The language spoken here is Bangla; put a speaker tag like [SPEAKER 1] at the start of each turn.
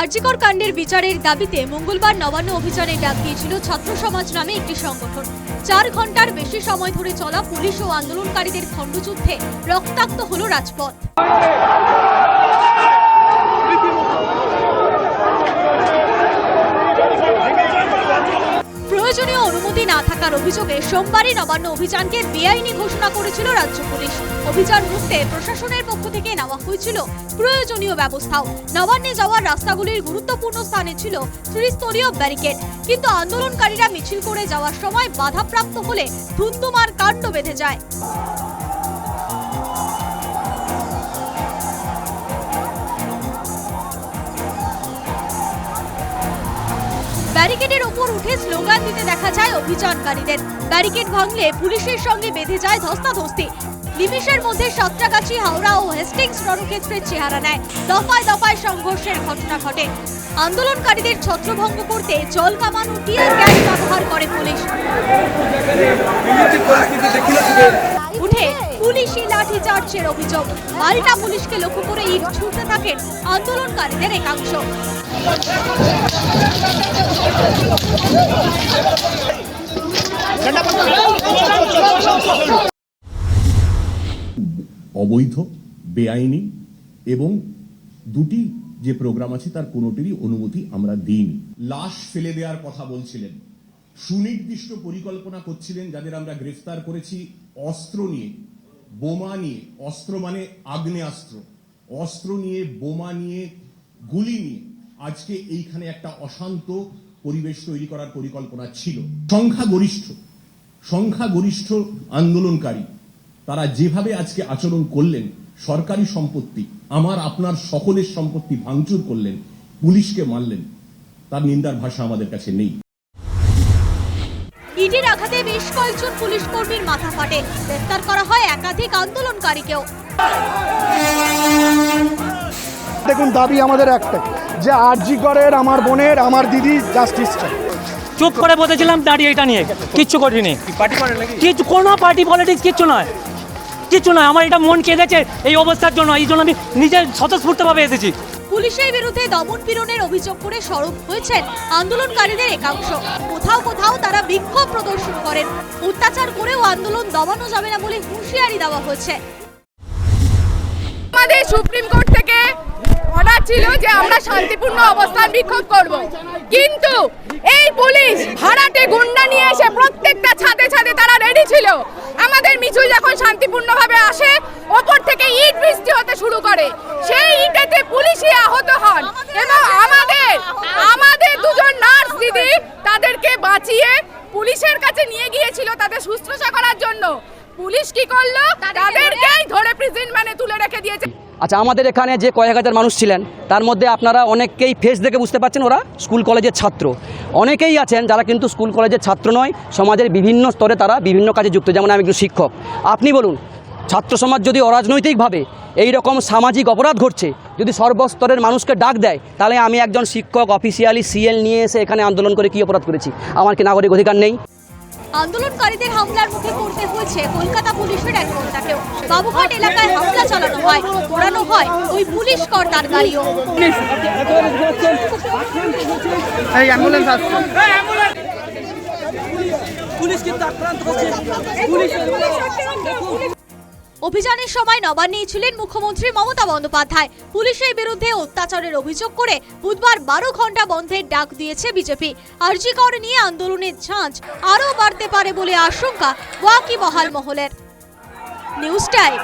[SPEAKER 1] আরজিকর কাণ্ডের বিচারের দাবিতে মঙ্গলবার নবান্ন অভিযানে ডাক দিয়েছিল ছাত্র সমাজ নামে একটি সংগঠন। চার ঘণ্টার বেশি সময় ধরে চলা পুলিশ ও আন্দোলনকারীদের খণ্ডযুদ্ধে রক্তাক্ত হল রাজপথ। থাকার অভিযোগে সোমবারই নবান্ন অভিযানকে বেআইনি ঘোষণা করেছিল রাজ্য পুলিশ। অভিযান রুখতে প্রশাসনের পক্ষ থেকে নেওয়া হয়েছিল প্রয়োজনীয় ব্যবস্থাও। নবান্নে যাওয়ার রাস্তাগুলির গুরুত্বপূর্ণ স্থানে ছিল ত্রিস্তরীয় ব্যারিকেড। কিন্তু আন্দোলনকারীরা মিছিল করে যাওয়ার সময় বাধাপ্রাপ্ত হলে ধুন্দুমার কাণ্ড বেঁধে যায়। ব্যারিকেডের ওপর উঠে স্লোগান দিতে দেখা যায় অভিযানকারীদের। ব্যারিকেড ভাঙলে পুলিশের সঙ্গে বেঁধে যায় ধস্তাধস্তি। নিমিষের মধ্যে সাতটাগাছি হাওড়া ও হেস্টিংস রণক্ষেত্রের চেহারা নেয়। দফায় দফায় সংঘর্ষের ঘটনা ঘটে। আন্দোলনকারীদের ছত্রভঙ্গ করতে জল কামান ও টিয়ার গ্যাস ব্যবহার করে পুলিশ। পুলিশি অভিযোগ। পুলিশকে লক্ষ্য করে ইট ছুটতে থাকেন আন্দোলনকারীদের একাংশ।
[SPEAKER 2] অবৈধ, বেআইনি এবং দুটি যে প্রোগ্রাম আছে তার কোনোটিরই অনুমতি আমরা দিইনি। লাশ ফেলে দেওয়ার কথা বলছিলেন। সুনির্দিষ্ট পরিকল্পনা করছিলেন যাদের আমরা গ্রেফতার করেছি, অস্ত্র নিয়ে। বোমা নিয়ে, অস্ত্র মানে আগ্নেয়াস্ত্র। অস্ত্র নিয়ে, বোমা নিয়ে, গুলি নিয়ে আজকে এইখানে একটা অশান্ত পরিবেশ তৈরি করার পরিকল্পনা ছিল। সংখ্যাগরিষ্ঠ সংখ্যাগরিষ্ঠ আন্দোলনকারী, তারা যেভাবে আজকে আচরণ করলেন, সরকারি সম্পত্তি, আমার, আপনার সকলের সম্পত্তি ভাঙচুর করলেন, পুলিশকে মারলেন, তার নিন্দার ভাষা আমাদের কাছে নেই।
[SPEAKER 1] ইডির আঘাতে বেশ কয়েকজন পুলিশ কর্মীর মাথা ফাটে। গ্রেফতার করা হয় একাধিক আন্দোলনকারীকেও।
[SPEAKER 3] দেখুন দাবি আমাদের একটাই যে আরজি করের আমার বোনের আমার দিদি জাস্টিস চাই।
[SPEAKER 4] চুপ করে বসেছিলাম দাঁড়িয়ে এটা নিয়ে। কিচ্ছু করিনি। কিছু কোনো পার্টি পলিটিক্স কিচ্ছু নয়। কিচ্ছু নয় আমার এটা মন কেঁদেছে এই অবস্থার জন্য। এই জন্য আমি নিজে স্বতঃস্ফূর্তভাবে এসেছি।
[SPEAKER 1] পুলিশের বিরুদ্ধে দমন পীড়নের অভিযোগ করে সরব হয়েছেন আন্দোলনকারীদের একাংশ। কোথাও কোথাও তারা বিক্ষোভ প্রদর্শন করেন। অত্যাচার করেও আন্দোলন দমানো যাবে না বলে হুঁশিয়ারি দেওয়া হয়েছে।
[SPEAKER 5] আমাদের সুপ্রিম কোর্ট থেকে অর্ডার ছিল যে আমরা শান্তিপূর্ণ অবস্থান বিক্ষোভ করব। কিন্তু এই পুলিশ ভাড়াটে গুন্ডা নিয়ে এসে প্রত্যেকটা ছাদে ছাদে তারা রেডি ছিল। আমাদের মিছিল যখন শান্তিপূর্ণভাবে আসে ওপর থেকে ইট বৃষ্টি হতে শুরু করে সেই ইটেতে পুলিশই আহত হন এবং আমাদের আমাদের দুজন নার্স দিদি তাদেরকে বাঁচিয়ে পুলিশের কাছে নিয়ে গিয়েছিল তাদের শুশ্রূষা করার জন্য। পুলিশ কি করল? তাদেরকেই ধরে প্রিজন মানে তুলে রেখে দিয়েছে।
[SPEAKER 6] আচ্ছা আমাদের এখানে যে কয়েক হাজার মানুষ ছিলেন তার মধ্যে আপনারা অনেককেই ফেস দেখে বুঝতে পারছেন ওরা স্কুল কলেজের ছাত্র। অনেকেই আছেন যারা কিন্তু স্কুল কলেজের ছাত্র নয় সমাজের বিভিন্ন স্তরে তারা বিভিন্ন কাজে যুক্ত যেমন আমি একজন শিক্ষক। আপনি বলুন ছাত্র সমাজ যদি অরাজনৈতিকভাবে এই রকম সামাজিক অপরাধ ঘটছে যদি সর্বস্তরের মানুষকে ডাক দেয় তাহলে আমি একজন শিক্ষক অফিসিয়ালি সিএল নিয়ে এসে এখানে আন্দোলন করে কী অপরাধ করেছি? আমার কি নাগরিক অধিকার নেই?
[SPEAKER 1] আন্দোলনকারীদের হামলার মুখে পড়তে হয়েছে কলকাতা পুলিশের এক কর্তাকেও। বাবুঘাট এলাকায় হামলা চালানো হয় পোড়ানো হয় ওই পুলিশ কর্তার গাড়িও।
[SPEAKER 3] এই অ্যাম্বুলেন্স আসছে।
[SPEAKER 1] অভিযানের সময় নবান্নে ছিলেন মুখ্যমন্ত্রী মমতা বন্দ্যোপাধ্যায়। পুলিশের বিরুদ্ধে অত্যাচারের অভিযোগ করে বুধবার বারো ঘণ্টা বন্ধের ডাক দিয়েছে বিজেপি। আরজিকর নিয়ে আন্দোলনের ঝাঁঝ আরও বাড়তে পারে বলে আশঙ্কা ওয়াকি মহাল মহলের। News time.